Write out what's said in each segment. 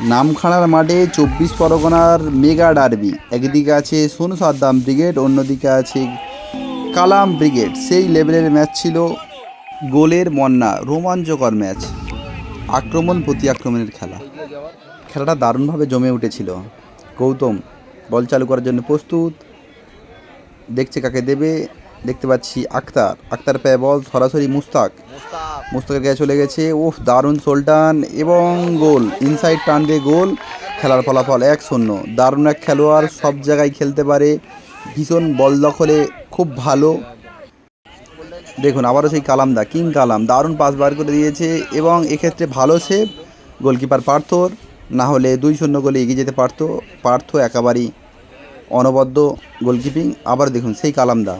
নামখানার মাঠে চব্বিশ পরগনার মেগা ডার্বি। একদিকে আছে সোনু সাদ্দাম ব্রিগেড, অন্যদিকে আছে কালাম ব্রিগেড। সেই লেভেলের ম্যাচ ছিল গোলের মন্না, রোমাঞ্চকর ম্যাচ। আক্রমণ প্রতি আক্রমণের খেলা। খেলাটা দারুণভাবে জমে উঠেছিল। গৌতম, বল চালু করার জন্য প্রস্তুত। দেখছে কাকে দেবে। দেখতে পাচ্ছি আক্তার। আক্তার পেয়ে বল সরাসরি মুস্তাক। মুস্তাকের গায়ে চলে গেছে। ওফ দারুণ সোলটান এবং গোল। ইনসাইড টান দিয়ে গোল। খেলার ফলাফল এক শূন্য। দারুণ এক খেলোয়াড় সব জায়গায় খেলতে পারে। ভীষণ বল দখলে খুব ভালো। দেখুন আবারও সেই কালামদা কিং কালাম। দারুণ পাস বার করে দিয়েছে এবং এক্ষেত্রে ভালো সেভ। গোলকিপার পার্থর। না হলে দুই শূন্য গোলে এগিয়ে যেতে পারতো। পার্থ একেবারেই অনবদ্য গোলকিপিং। আবার দেখুন সেই কালামদা।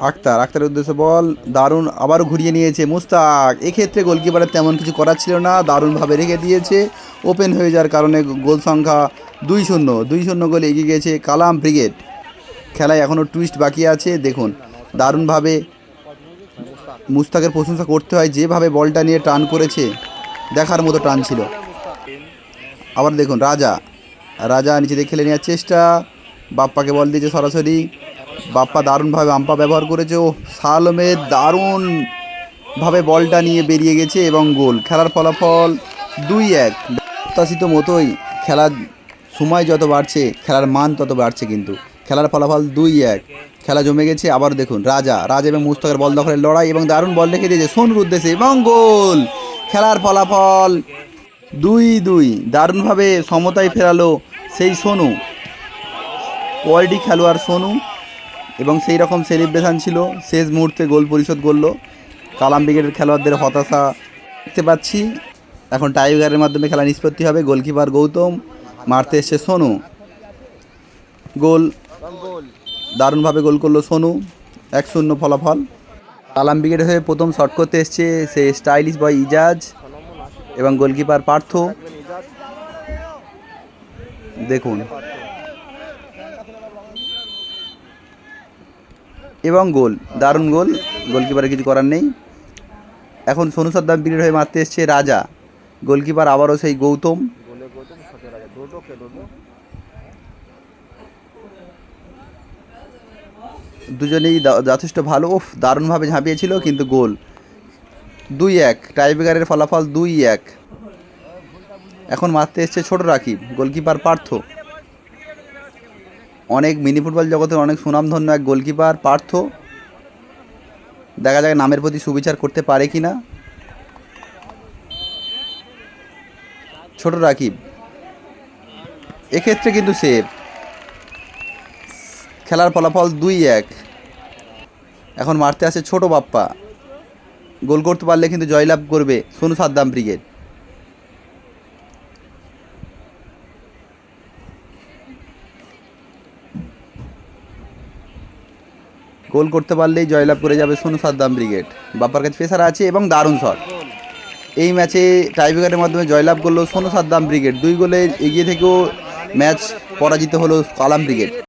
আক্তার, আক্তারের উদ্দেশ্যে বল, দারুণ আবারও ঘুরিয়ে নিয়েছে মুস্তাক। এক্ষেত্রে গোলকিপারের তেমন কিছু করার ছিল না, দারুণভাবে রেখে দিয়েছে। ওপেন হয়ে যাওয়ার কারণে গোল সংখ্যা দুই শূন্য দুই শূন্য গোলে এগিয়ে গেছে কালাম ব্রিগেড। খেলায় এখনও টুইস্ট বাকি আছে, দেখুন। দারুণভাবে মুস্তাকের প্রশংসা করতে হয়, যেভাবে বলটা নিয়ে টান করেছে, দেখার মতো টান ছিল। আবার দেখুন, রাজা। রাজা নিচে দিয়ে খেলে নেওয়ার চেষ্টা, বাপ্পাকে বল দিয়েছে সরাসরি। বাপ্পা দারুণভাবে আম্পা ব্যবহার করেছে। ও সালমের দারুণভাবে বলটা নিয়ে বেরিয়ে গেছে এবং গোল। খেলার ফলাফল দুই এক। প্রত্যাশিত মতোই খেলার সময় যত বাড়ছে, খেলার মান তত বাড়ছে কিন্তু। খেলার ফলাফল দুই এক। খেলা জমে গেছে আবার দেখুন, রাজা। রাজা এবং মুস্তাকের বল দখলের লড়াই এবং দারুণ বল রেখে দিয়েছে সোনুর উদ্দেশ্যে এবং গোল। খেলার ফলাফল দুই দুই। দারুণভাবে সমতায় ফেরালো সেই সোনু। কোয়ালিটি খেলোয়াড় সোনু? এবং সেই রকম সেলিব্রেশন ছিল। শেষ মুহূর্তে গোল পরিশোধ করল। কালাম ব্রিগেডের খেলোয়াড়দের হতাশা দেখতে পাচ্ছি। এখন টাইগারের মাধ্যমে খেলা নিষ্পত্তি হবে। গোলকিপার গৌতম, মারতে এসছে সোনু। গোল দারুণভাবে গোল করল সোনু। এক শূন্য ফলাফল। কালাম ব্রিগেডের হয়ে প্রথম শট করতে এসছে সে স্টাইলিশ বয় ইজাজ এবং গোলকিপার পার্থ। দেখুন। এবং গোল, দারুণ গোল, গোলকিপারের কিছু করার নেই। এখন সোনু সর্দার বিরের হয়ে মারতে এসছে রাজা। গোলকিপার আবারও সেই গৌতম। দুজনেই যথেষ্ট ভালো। ওফ দারুণভাবে ঝাঁপিয়েছিল, কিন্তু গোল। দুই এক টাইব্রেকারের ফলাফল দুই এক। এখন মারতে এসছে ছোট রাকিব। গোলকিপার পার্থ। অনেক মিনি ফুটবল জগতের অনেক সুনামধন্য এক গোলকিপার, পার্থ। দেখা যাক নামের প্রতি সুবিচার করতে পারে কি না ছোট রাকিব। এক্ষেত্রে কিন্তু সেভ খেলার ফলাফল দুই এক। এখন মারতে আসে ছোট বাপ্পা। গোল করতে পারলে কিন্তু জয়লাভ করবে সোনু সাদ্দাম ব্রিগেড। গোল করতে পারলেই জয়লাভ করে যাবে সোনু সাদ্দাম ব্রিগেড। বাপ্পার কাছে পেসার আছে এবং দারুণ শট এই ম্যাচে টাইব্রেকারের মাধ্যমে জয়লাভ করল সোনু সাদ্দাম ব্রিগেড। দুই গোলে এগিয়ে থেকেও ম্যাচ পরাজিত হলো কালাম ব্রিগেড।